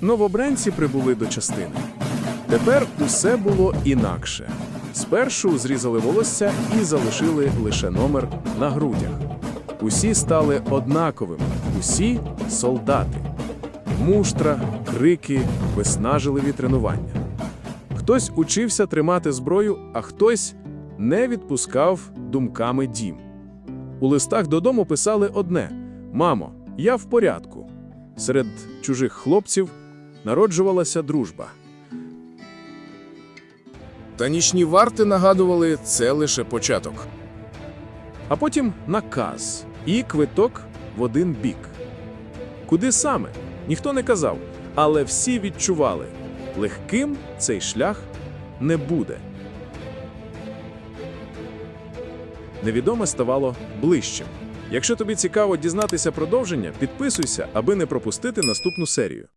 Новобранці прибули до частини. Тепер усе було інакше. Спершу зрізали волосся і залишили лише номер на грудях. Усі стали однаковими, усі солдати. Муштра, крики, виснажливі тренування. Хтось учився тримати зброю, а хтось не відпускав думками дім. У листах додому писали одне: Мамо, я в порядку. Серед чужих хлопців народжувалася дружба. Та нічні варти нагадували це лише початок. А потім наказ і квиток в один бік. Куди саме? Ніхто не казав, але всі відчували, легким цей шлях не буде. Невідоме ставало ближчим. Якщо тобі цікаво дізнатися продовження, підписуйся, аби не пропустити наступну серію.